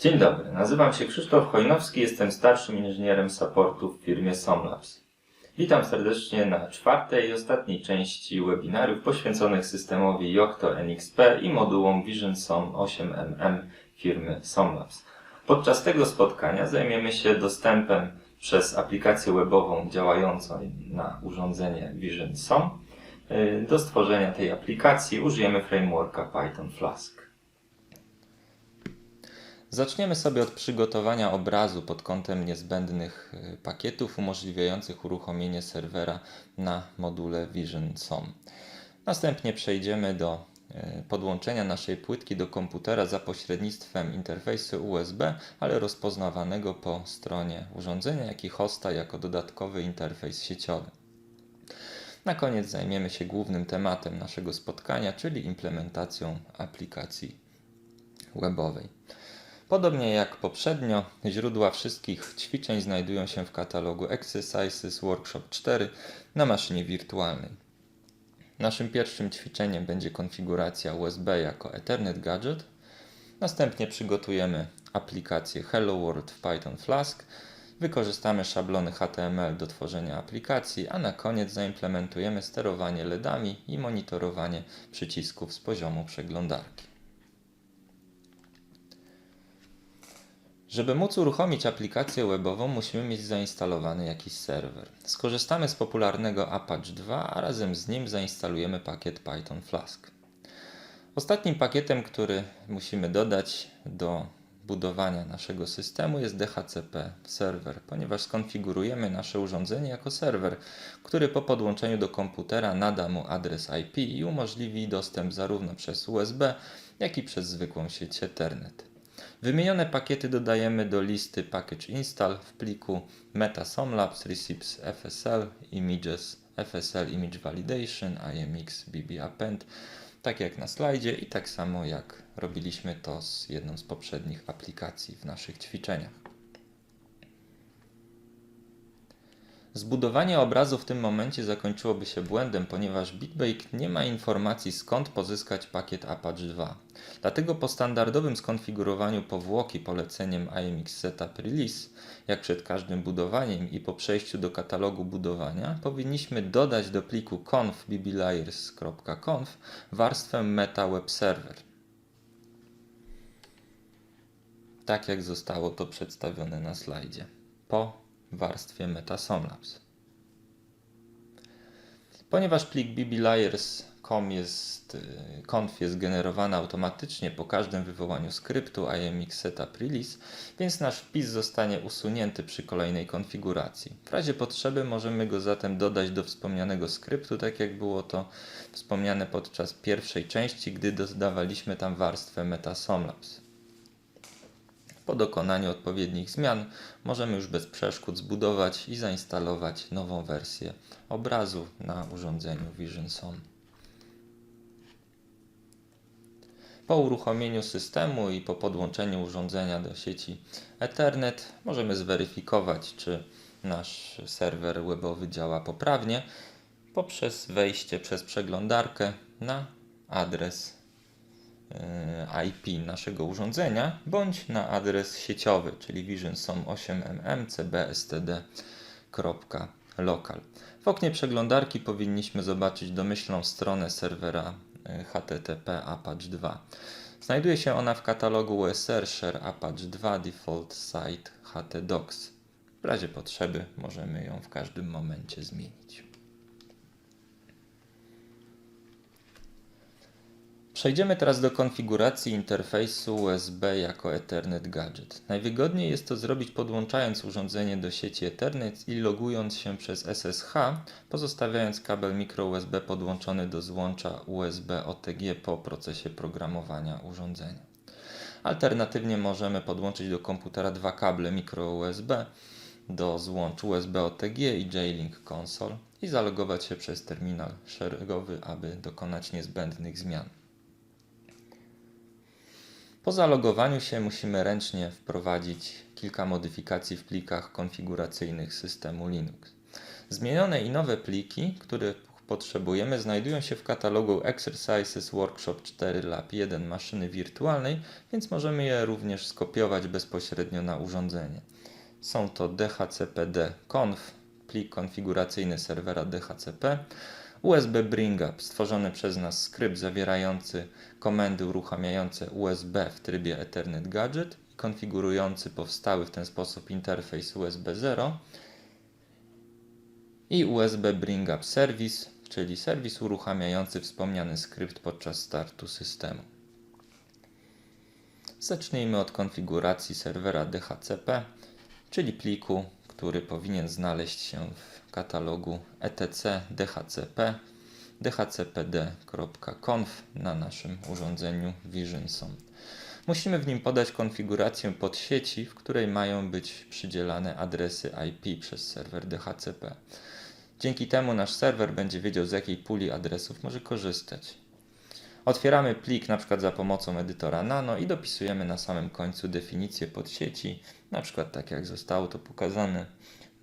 Dzień dobry, nazywam się Krzysztof Chojnowski, jestem starszym inżynierem supportu w firmie Somlabs. Witam serdecznie na czwartej i ostatniej części webinarów poświęconych systemowi Yocto NXP i modułom Vision SOM 8MM firmy Somlabs. Podczas tego spotkania zajmiemy się dostępem przez aplikację webową działającą na urządzenie Vision SOM. Y, Do stworzenia tej aplikacji użyjemy frameworka Python Flask. Zaczniemy sobie od przygotowania obrazu pod kątem niezbędnych y, pakietów umożliwiających uruchomienie serwera na module Vision SOM. Następnie przejdziemy do y, podłączenia naszej płytki do komputera za pośrednictwem interfejsu USB, ale rozpoznawanego po stronie urządzenia, jak i hosta jako dodatkowy interfejs sieciowy. Na koniec zajmiemy się głównym tematem naszego spotkania, czyli implementacją aplikacji webowej. Podobnie jak poprzednio, źródła wszystkich ćwiczeń znajdują się w katalogu Exercises Workshop 4 na maszynie wirtualnej. Naszym pierwszym ćwiczeniem będzie konfiguracja USB jako Ethernet Gadget. Następnie przygotujemy aplikację Hello World w Python Flask. Wykorzystamy szablony HTML do tworzenia aplikacji, a na koniec zaimplementujemy sterowanie LEDami i monitorowanie przycisków z poziomu przeglądarki. Żeby móc uruchomić aplikację webową, musimy mieć zainstalowany jakiś serwer. Skorzystamy z popularnego Apache 2, a razem z nim zainstalujemy pakiet Python Flask. Ostatnim pakietem, który musimy dodać do budowania naszego systemu jest DHCP serwer, ponieważ skonfigurujemy nasze urządzenie jako serwer, który po podłączeniu do komputera nada mu adres IP i umożliwi dostęp zarówno przez USB, jak i przez zwykłą sieć Ethernet. Wymienione pakiety dodajemy do listy Package Install w pliku metasomlabs receipts FSL images FSL image validation IMX BB append tak jak na slajdzie i tak samo jak robiliśmy to z jedną z poprzednich aplikacji w naszych ćwiczeniach. Zbudowanie obrazu w tym momencie zakończyłoby się błędem, ponieważ BitBake nie ma informacji skąd pozyskać pakiet Apache 2. Dlatego po standardowym skonfigurowaniu powłoki poleceniem IMX Setup Release, jak przed każdym budowaniem i po przejściu do katalogu budowania, powinniśmy dodać do pliku conf bblayers.conf warstwę Meta Web Server. Tak jak zostało to przedstawione na slajdzie. Po warstwie MetaSomlabs. Ponieważ plik bblayers.com jest, y, conf jest generowany automatycznie po każdym wywołaniu skryptu IMX setup release, więc nasz wpis zostanie usunięty przy kolejnej konfiguracji. W razie potrzeby możemy go zatem dodać do wspomnianego skryptu, tak jak było to wspomniane podczas pierwszej części, gdy dodawaliśmy tam warstwę MetaSomlabs. Po dokonaniu odpowiednich zmian możemy już bez przeszkód zbudować i zainstalować nową wersję obrazu na urządzeniu Vision SOM. Po uruchomieniu systemu i po podłączeniu urządzenia do sieci Ethernet możemy zweryfikować, czy nasz serwer webowy działa poprawnie poprzez wejście przez przeglądarkę na adres e, IP naszego urządzenia bądź na adres sieciowy, czyli visionsom 8mm.cbstd.local. W oknie przeglądarki powinniśmy zobaczyć domyślną stronę serwera HTTP Apache 2. Znajduje się ona w katalogu USR Share Apache 2 Default Site htdocs. W razie potrzeby możemy ją w każdym momencie zmienić. Przejdziemy teraz do konfiguracji interfejsu USB jako Ethernet Gadget. Najwygodniej jest to zrobić podłączając urządzenie do sieci Ethernet i logując się przez SSH, pozostawiając kabel mikro USB podłączony do złącza USB OTG po procesie programowania urządzenia. Alternatywnie możemy podłączyć do komputera dwa kable mikro USB do złącz USB OTG i J-Link Console i zalogować się przez terminal szeregowy, aby dokonać niezbędnych zmian. Po zalogowaniu się musimy ręcznie wprowadzić kilka modyfikacji w plikach konfiguracyjnych systemu Linux. Zmienione i nowe pliki, których potrzebujemy, znajdują się w katalogu Exercises Workshop 4 Lab 1 maszyny wirtualnej, więc możemy je również skopiować bezpośrednio na urządzenie. Są to dhcpd-conf, plik konfiguracyjny serwera DHCP, USB Bring Up, stworzony przez nas skrypt zawierający komendy uruchamiające USB w trybie Ethernet Gadget i konfigurujący powstały w ten sposób interfejs USB 0 i USB Bring Up Service, czyli serwis uruchamiający wspomniany skrypt podczas startu systemu. Zacznijmy od konfiguracji serwera DHCP, czyli pliku, który powinien znaleźć się w katalogu etc dhcp dhcpd.conf na naszym urządzeniu VisionSon. Musimy w nim podać konfigurację podsieci, w której mają być przydzielane adresy IP przez serwer DHCP. Dzięki temu nasz serwer będzie wiedział z jakiej puli adresów może korzystać. Otwieramy plik np. za pomocą edytora Nano i dopisujemy na samym końcu definicję podsieci, np. tak jak zostało to pokazane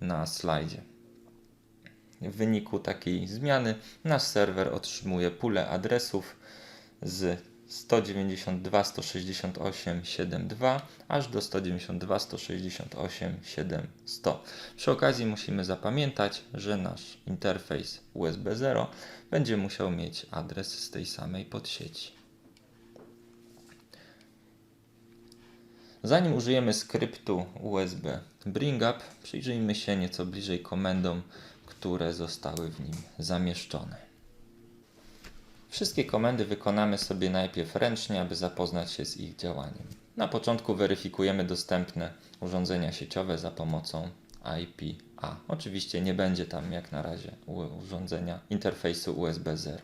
na slajdzie. W wyniku takiej zmiany nasz serwer otrzymuje pulę adresów z 192.168.7.2 aż do 192.168.7.100. Przy okazji musimy zapamiętać, że nasz interfejs USB 0 będzie musiał mieć adres z tej samej podsieci. Zanim użyjemy skryptu USB Bring Up, przyjrzyjmy się nieco bliżej komendom, które zostały w nim zamieszczone. Wszystkie komendy wykonamy sobie najpierw ręcznie, aby zapoznać się z ich działaniem. Na początku weryfikujemy dostępne urządzenia sieciowe za pomocą IPA. Oczywiście nie będzie tam jak na razie urządzenia interfejsu USB 0.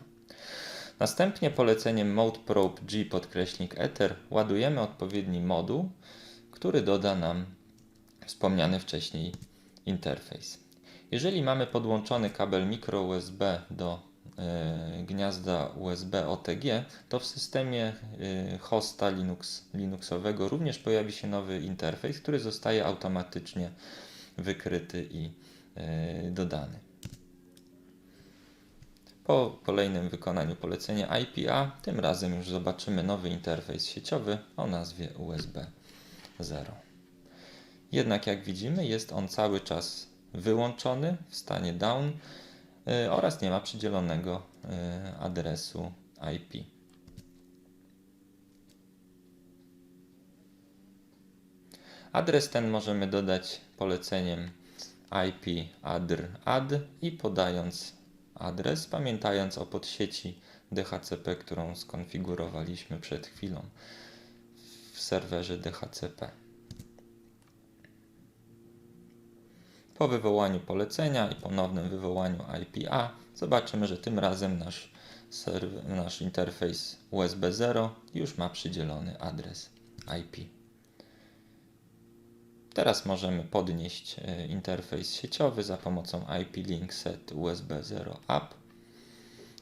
Następnie poleceniem mode probe g podkreśnik ether ładujemy odpowiedni moduł, który doda nam wspomniany wcześniej interfejs. Jeżeli mamy podłączony kabel mikro USB do y, gniazda USB OTG, to w systemie y, hosta Linux, Linuxowego również pojawi się nowy interfejs, który zostaje automatycznie wykryty i y, dodany. Po kolejnym wykonaniu polecenia IPA, tym razem już zobaczymy nowy interfejs sieciowy o nazwie USB 0. Jednak jak widzimy jest on cały czas wyłączony w stanie down y, oraz nie ma przydzielonego y, adresu IP. Adres ten możemy dodać poleceniem IP adr add i podając adres, pamiętając o podsieci DHCP, którą skonfigurowaliśmy przed chwilą w serwerze DHCP. Po wywołaniu polecenia i ponownym wywołaniu IPA zobaczymy, że tym razem nasz, serwer, nasz interfejs USB 0 już ma przydzielony adres IP. Teraz możemy podnieść e, interfejs sieciowy za pomocą IP Link Set USB 0 App.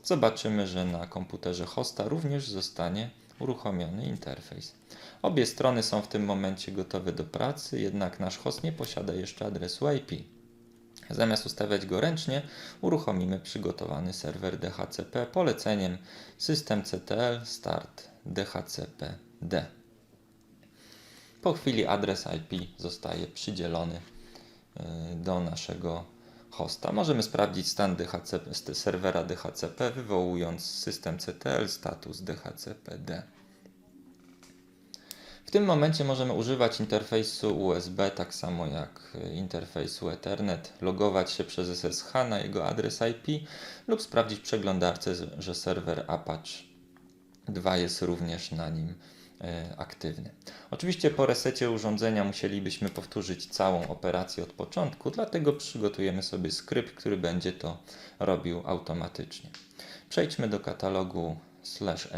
Zobaczymy, że na komputerze hosta również zostanie uruchomiony interfejs. Obie strony są w tym momencie gotowe do pracy, jednak nasz host nie posiada jeszcze adresu IP. Zamiast ustawiać go ręcznie, uruchomimy przygotowany serwer DHCP poleceniem systemctl start dhcpd. Po chwili adres IP zostaje przydzielony y, do naszego hosta. Możemy sprawdzić stan DHCP, serwera DHCP wywołując systemctl status dhcpd. Tym momencie możemy używać interfejsu USB tak samo jak interfejsu Ethernet, logować się przez SSH na jego adres IP lub sprawdzić w przeglądarce, że serwer Apache 2 jest również na nim E, aktywny. Oczywiście po resecie urządzenia musielibyśmy powtórzyć całą operację od początku, dlatego przygotujemy sobie skrypt, który będzie to robił automatycznie. Przejdźmy do katalogu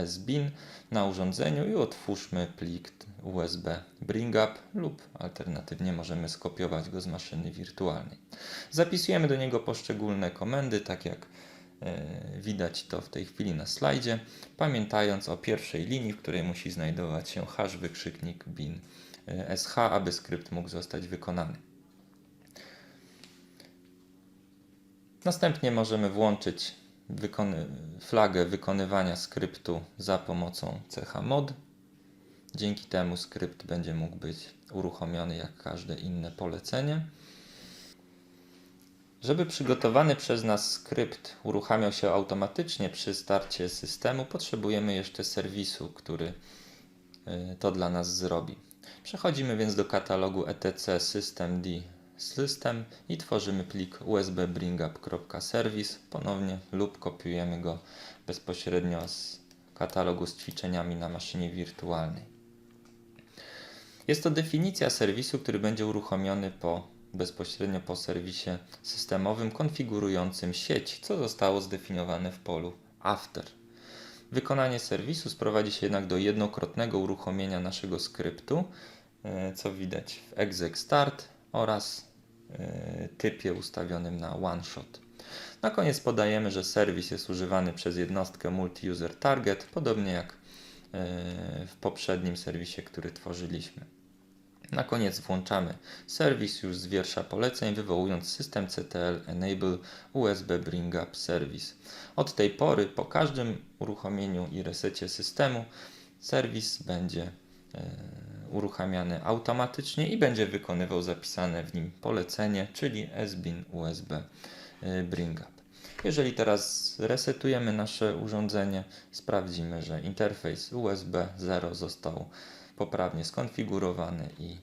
sbin na urządzeniu i otwórzmy plik USB Bring Up lub alternatywnie możemy skopiować go z maszyny wirtualnej. Zapisujemy do niego poszczególne komendy, tak jak E, widać to w tej chwili na slajdzie, pamiętając o pierwszej linii, w której musi znajdować się hash wykrzyknik bin e, sh, aby skrypt mógł zostać wykonany. Następnie możemy włączyć wykony- flagę wykonywania skryptu za pomocą cecha mod. Dzięki temu skrypt będzie mógł być uruchomiony jak każde inne polecenie. Żeby przygotowany przez nas skrypt uruchamiał się automatycznie przy starcie systemu, potrzebujemy jeszcze serwisu, który y, to dla nas zrobi. Przechodzimy więc do katalogu etc systemd system i tworzymy plik usb bringup.service ponownie lub kopiujemy go bezpośrednio z katalogu z ćwiczeniami na maszynie wirtualnej. Jest to definicja serwisu, który będzie uruchomiony po, bezpośrednio po serwisie systemowym konfigurującym sieć, co zostało zdefiniowane w polu after. Wykonanie serwisu sprowadzi się jednak do jednokrotnego uruchomienia naszego skryptu, e, co widać w exec start oraz e, typie ustawionym na one shot. Na koniec podajemy, że serwis jest używany przez jednostkę multi-user target, podobnie jak e, w poprzednim serwisie, który tworzyliśmy. Na koniec włączamy serwis już z wiersza poleceń, wywołując system CTL Enable USB Bring Up Service. Od tej pory po każdym uruchomieniu i resecie systemu serwis będzie e, uruchamiany automatycznie i będzie wykonywał zapisane w nim polecenie, czyli SBIN USB e, Bring Up. Jeżeli teraz resetujemy nasze urządzenie, sprawdzimy, że interfejs USB 0 został poprawnie skonfigurowany i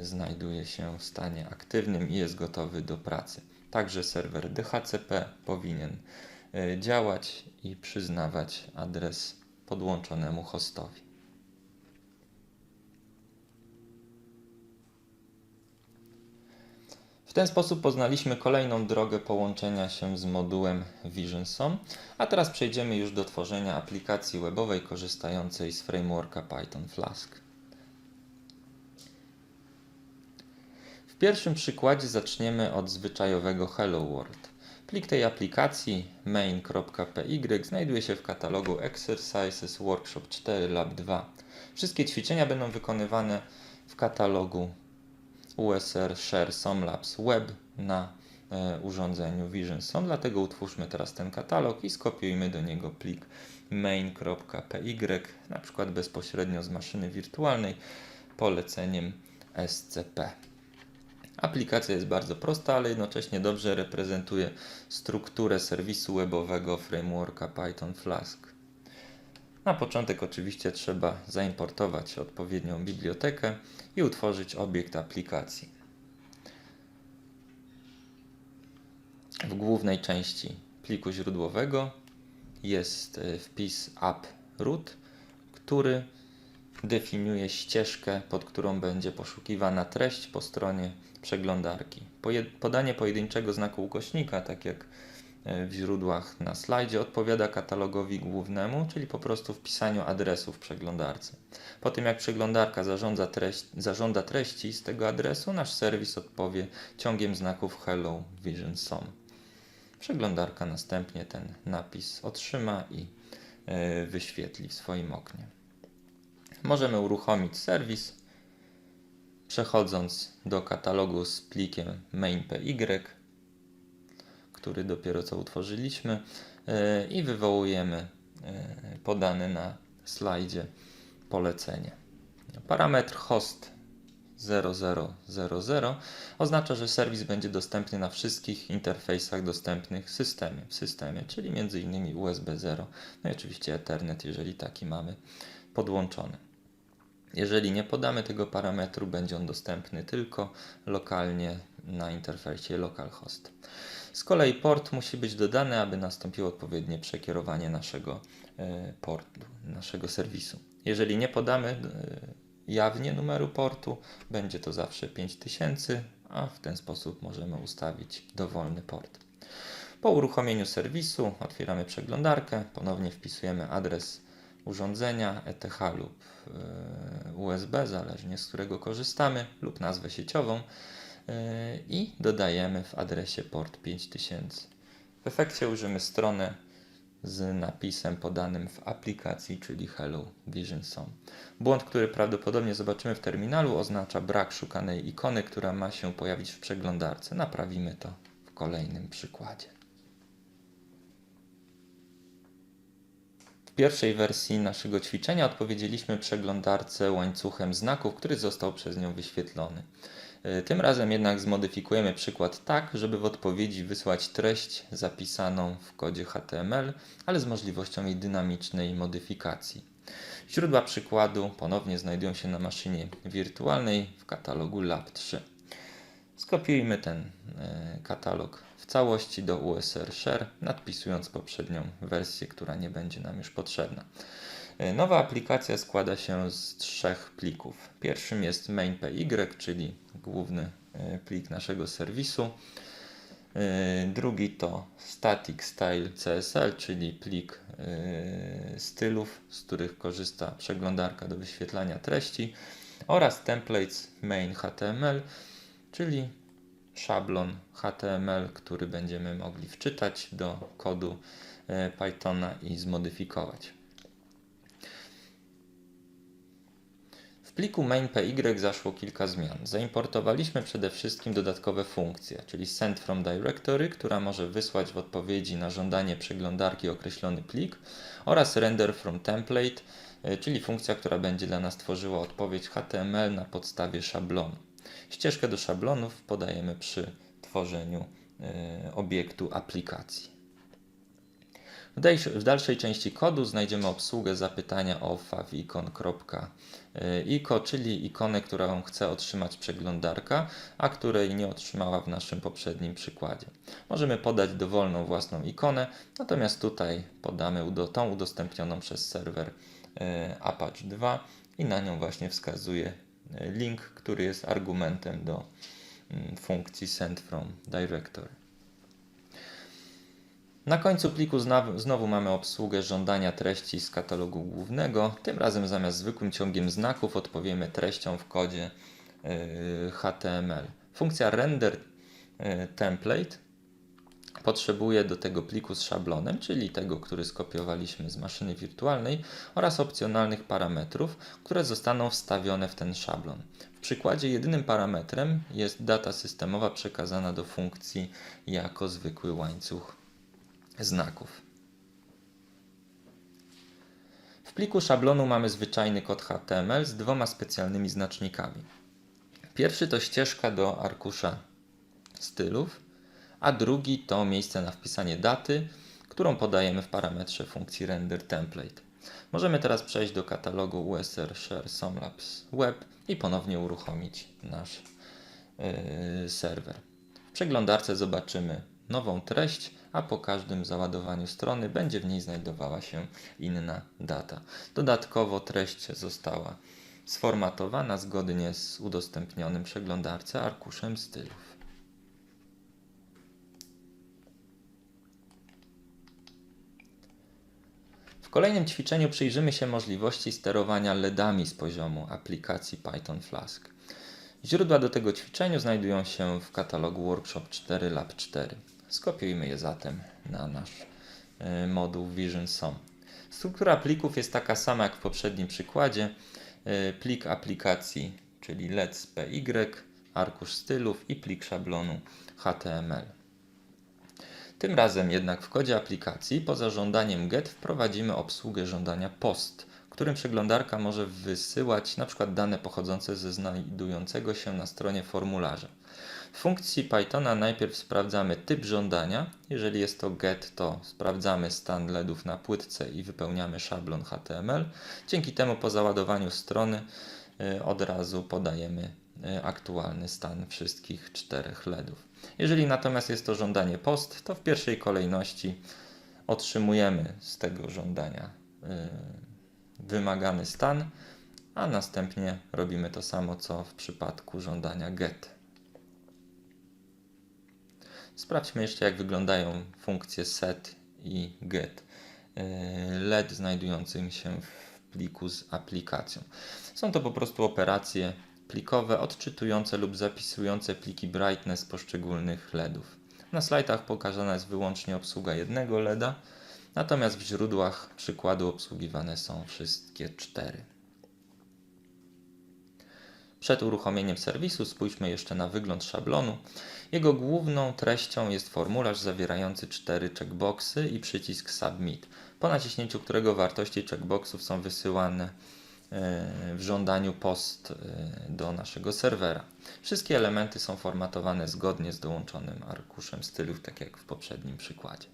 y, znajduje się w stanie aktywnym i jest gotowy do pracy. Także serwer DHCP powinien y, działać i przyznawać adres podłączonemu hostowi. W ten sposób poznaliśmy kolejną drogę połączenia się z modułem VisionSOM, a teraz przejdziemy już do tworzenia aplikacji webowej korzystającej z frameworka Python Flask. W pierwszym przykładzie zaczniemy od zwyczajowego Hello World. Plik tej aplikacji main.py znajduje się w katalogu Exercises Workshop 4 Lab 2. Wszystkie ćwiczenia będą wykonywane w katalogu USR Share Somlabs Web na e, urządzeniu Vision Som. Dlatego utwórzmy teraz ten katalog i skopiujmy do niego plik main.py, na przykład bezpośrednio z maszyny wirtualnej poleceniem scp. Aplikacja jest bardzo prosta, ale jednocześnie dobrze reprezentuje strukturę serwisu webowego frameworka Python Flask. Na początek oczywiście trzeba zaimportować odpowiednią bibliotekę i utworzyć obiekt aplikacji. W głównej części pliku źródłowego jest e, wpis app root, który definiuje ścieżkę, pod którą będzie poszukiwana treść po stronie przeglądarki. Podanie pojedynczego znaku ukośnika, tak jak w źródłach na slajdzie odpowiada katalogowi głównemu, czyli po prostu wpisaniu adresu w przeglądarce. Po tym jak przeglądarka zarządza treść, zażąda treści z tego adresu, nasz serwis odpowie ciągiem znaków Hello Vision SOM. Przeglądarka następnie ten napis otrzyma i e, wyświetli w swoim oknie. Możemy uruchomić serwis przechodząc do katalogu z plikiem main.py który dopiero co utworzyliśmy e, i wywołujemy e, podane na slajdzie polecenie. Parametr host 0000 oznacza, że serwis będzie dostępny na wszystkich interfejsach dostępnych w systemie, w systemie czyli m.in. USB 0, no i oczywiście Ethernet, jeżeli taki mamy podłączony. Jeżeli nie podamy tego parametru, będzie on dostępny tylko lokalnie na interfejsie localhost. Z kolei port musi być dodany, aby nastąpiło odpowiednie przekierowanie naszego e, portu, naszego serwisu. Jeżeli nie podamy e, jawnie numeru portu, będzie to zawsze 5000, a w ten sposób możemy ustawić dowolny port. Po uruchomieniu serwisu otwieramy przeglądarkę, ponownie wpisujemy adres urządzenia ETH lub e, USB, zależnie z którego korzystamy, lub nazwę sieciową i dodajemy w adresie port 5000. W efekcie użymy stronę z napisem podanym w aplikacji, czyli Hello Vision Song. Błąd, który prawdopodobnie zobaczymy w terminalu, oznacza brak szukanej ikony, która ma się pojawić w przeglądarce. Naprawimy to w kolejnym przykładzie. W pierwszej wersji naszego ćwiczenia odpowiedzieliśmy przeglądarce łańcuchem znaków, który został przez nią wyświetlony. Y, Tym razem jednak zmodyfikujemy przykład tak, żeby w odpowiedzi wysłać treść zapisaną w kodzie HTML, ale z możliwością jej dynamicznej modyfikacji. Źródła przykładu ponownie znajdują się na maszynie wirtualnej w katalogu Lab 3. Skopiujmy ten y, katalog w całości do USR Share, nadpisując poprzednią wersję, która nie będzie nam już potrzebna. Y, Nowa aplikacja składa się z trzech plików. Pierwszym jest main.py, czyli główny y, plik naszego serwisu. Y, Drugi to static style CSL, czyli plik stylów, z których korzysta przeglądarka do wyświetlania treści oraz templates main HTML, czyli szablon HTML, który będziemy mogli wczytać do kodu Pythona i zmodyfikować. W pliku main.py zaszło kilka zmian. Zaimportowaliśmy przede wszystkim dodatkowe funkcje, czyli send from directory, która może wysłać w odpowiedzi na żądanie przeglądarki określony plik oraz render from template, y, czyli funkcja, która będzie dla nas tworzyła odpowiedź HTML na podstawie szablonu. Ścieżkę do szablonów podajemy przy tworzeniu y, obiektu aplikacji. W dalszej, części kodu znajdziemy obsługę zapytania o favicon.ico, czyli ikonę, którą chce otrzymać przeglądarka, a której nie otrzymała w naszym poprzednim przykładzie. Możemy podać dowolną własną ikonę, natomiast tutaj podamy tą udostępnioną przez serwer e, Apache 2 i na nią właśnie wskazuje e, link, który jest argumentem do mm, funkcji send from directory. Na końcu pliku znowu, mamy obsługę żądania treści z katalogu głównego. Tym razem zamiast zwykłym ciągiem znaków odpowiemy treścią w kodzie y, HTML. Funkcja render y, template potrzebuje do tego pliku z szablonem, czyli tego, który skopiowaliśmy z maszyny wirtualnej oraz opcjonalnych parametrów, które zostaną wstawione w ten szablon. W przykładzie jedynym parametrem jest data systemowa przekazana do funkcji jako zwykły łańcuch znaków. W pliku szablonu mamy zwyczajny kod HTML z dwoma specjalnymi znacznikami. Pierwszy to ścieżka do arkusza stylów, a drugi to miejsce na wpisanie daty, którą podajemy w parametrze funkcji render template. Możemy teraz przejść do katalogu USR Share Somlabs Web i ponownie uruchomić nasz yy, serwer. W przeglądarce zobaczymy nową treść, a po każdym załadowaniu strony będzie w niej znajdowała się inna data. Dodatkowo treść została sformatowana zgodnie z udostępnionym przeglądarce arkuszem stylów. W kolejnym ćwiczeniu przyjrzymy się możliwości sterowania LEDami z poziomu aplikacji Python Flask. Źródła do tego ćwiczenia znajdują się w katalogu Workshop 4 Lab 4. Skopiujmy je zatem na nasz y, moduł Vision SOM. Struktura plików jest taka sama jak w poprzednim przykładzie. Y, Plik aplikacji, czyli let's py, arkusz stylów i plik szablonu HTML. Tym razem jednak w kodzie aplikacji poza żądaniem get wprowadzimy obsługę żądania post, którym przeglądarka może wysyłać np. dane pochodzące ze znajdującego się na stronie formularza. W funkcji Pythona najpierw sprawdzamy typ żądania. Jeżeli jest to get, to sprawdzamy stan LEDów na płytce i wypełniamy szablon HTML. Dzięki temu po załadowaniu strony y, od razu podajemy y, aktualny stan wszystkich czterech LEDów. Jeżeli natomiast jest to żądanie post, to w pierwszej kolejności otrzymujemy z tego żądania y, wymagany stan, a następnie robimy to samo co w przypadku żądania get. Sprawdźmy jeszcze, jak wyglądają funkcje set i get LED znajdującym się w pliku z aplikacją. Są to po prostu operacje plikowe odczytujące lub zapisujące pliki brightness poszczególnych LEDów. Na slajdach pokazana jest wyłącznie obsługa jednego LEDa, natomiast w źródłach przykładu obsługiwane są wszystkie cztery. Przed uruchomieniem serwisu spójrzmy jeszcze na wygląd szablonu. Jego główną treścią jest formularz zawierający cztery checkboxy i przycisk Submit, po naciśnięciu którego wartości checkboxów są wysyłane e, w żądaniu post e, do naszego serwera. Wszystkie elementy są formatowane zgodnie z dołączonym arkuszem stylów, tak jak w poprzednim przykładzie.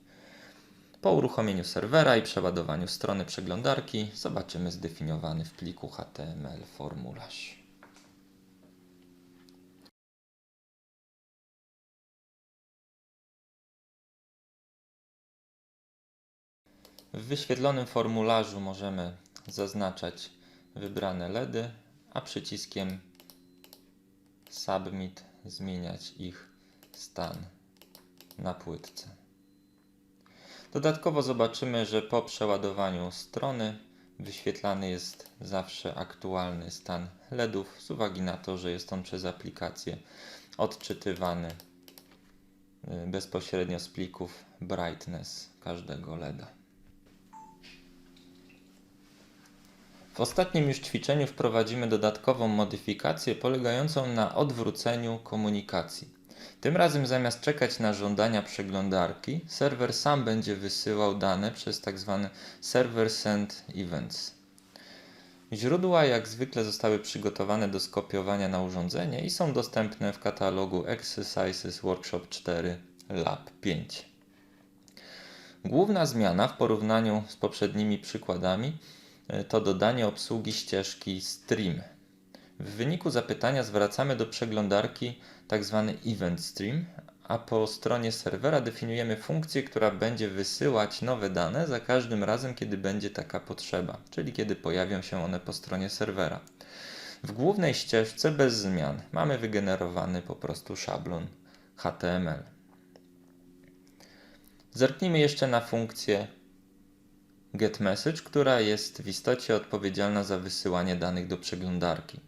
Po uruchomieniu serwera i przeładowaniu strony przeglądarki zobaczymy zdefiniowany w pliku HTML formularz. W wyświetlonym formularzu możemy zaznaczać wybrane LEDy, a przyciskiem Submit zmieniać ich stan na płytce. Dodatkowo zobaczymy, że po przeładowaniu strony wyświetlany jest zawsze aktualny stan LEDów z uwagi na to, że jest on przez aplikację odczytywany y, bezpośrednio z plików brightness każdego LEDa. W ostatnim już ćwiczeniu wprowadzimy dodatkową modyfikację polegającą na odwróceniu komunikacji. Tym razem zamiast czekać na żądania przeglądarki, serwer sam będzie wysyłał dane przez tzw. server send events. Źródła jak zwykle zostały przygotowane do skopiowania na urządzenie i są dostępne w katalogu Exercises Workshop 4 Lab 5. Główna zmiana w porównaniu z poprzednimi przykładami to dodanie obsługi ścieżki stream. W wyniku zapytania zwracamy do przeglądarki tzw. event stream, a po stronie serwera definiujemy funkcję, która będzie wysyłać nowe dane za każdym razem, kiedy będzie taka potrzeba, czyli kiedy pojawią się one po stronie serwera. W głównej ścieżce bez zmian mamy wygenerowany po prostu szablon HTML. Zerknijmy jeszcze na funkcję getMessage, która jest w istocie odpowiedzialna za wysyłanie danych do przeglądarki.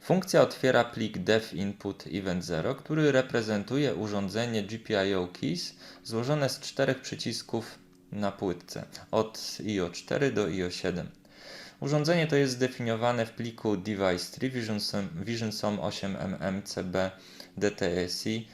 Funkcja otwiera plik devinput event0, który reprezentuje urządzenie GPIO Keys złożone z czterech przycisków na płytce od IO4 do IO7. Urządzenie to jest zdefiniowane w pliku device3 VisionSom, VisionSom 8mm CB DTSI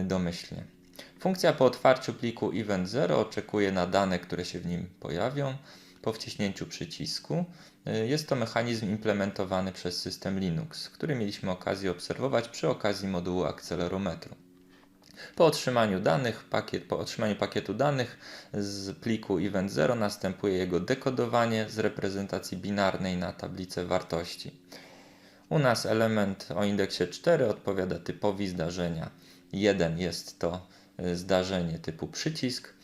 y, domyślnie. Funkcja po otwarciu pliku event0 oczekuje na dane, które się w nim pojawią po wciśnięciu przycisku. Y, Jest to mechanizm implementowany przez system Linux, który mieliśmy okazję obserwować przy okazji modułu akcelerometru. Po otrzymaniu danych, pakiet, po otrzymaniu pakietu danych z pliku event0 następuje jego dekodowanie z reprezentacji binarnej na tablicę wartości. U nas element o indeksie 4 odpowiada typowi zdarzenia. 1 jest to zdarzenie typu przycisk,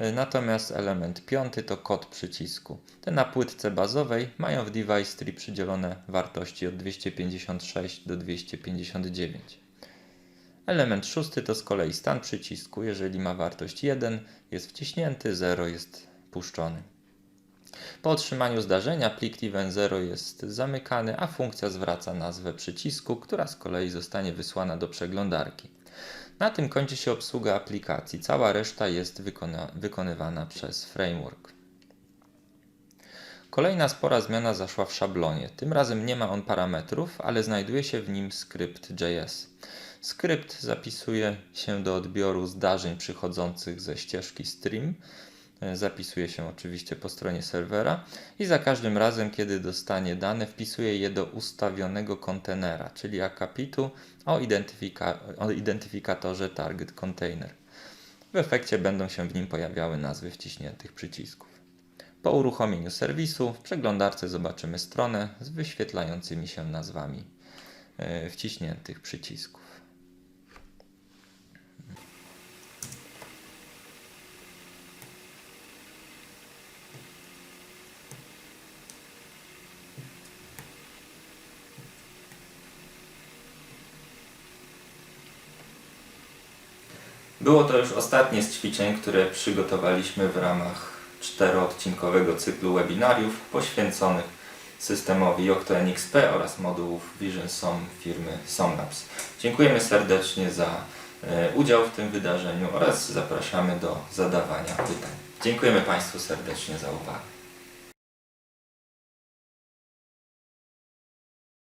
y, natomiast element 5 to kod przycisku. Te na płytce bazowej mają w device tree przydzielone wartości od 256 do 259. Element szósty to z kolei stan przycisku. Jeżeli ma wartość 1, jest wciśnięty, 0 jest puszczony. Po otrzymaniu zdarzenia plik event0 jest zamykany, a funkcja zwraca nazwę przycisku, która z kolei zostanie wysłana do przeglądarki. Na tym kończy się obsługa aplikacji. Cała reszta jest wykona wykonywana przez framework. Kolejna spora zmiana zaszła w szablonie. Tym razem nie ma on parametrów, ale znajduje się w nim skrypt JS. Skrypt zapisuje się do odbioru zdarzeń przychodzących ze ścieżki stream. E, Zapisuje się oczywiście po stronie serwera i za każdym razem, kiedy dostanie dane, wpisuje je do ustawionego kontenera, czyli akapitu o, identyfika o identyfikatorze target container. W efekcie będą się w nim pojawiały nazwy wciśniętych przycisków. Po uruchomieniu serwisu w przeglądarce zobaczymy stronę z wyświetlającymi się nazwami e, wciśniętych przycisków. Było to już ostatnie z ćwiczeń, które przygotowaliśmy w ramach czteroodcinkowego cyklu webinariów poświęconych systemowi Yocto NXP oraz modułów Vision SOM firmy Somlabs. Dziękujemy serdecznie za e, udział w tym wydarzeniu oraz zapraszamy do zadawania pytań. Dziękujemy Państwu serdecznie za uwagę.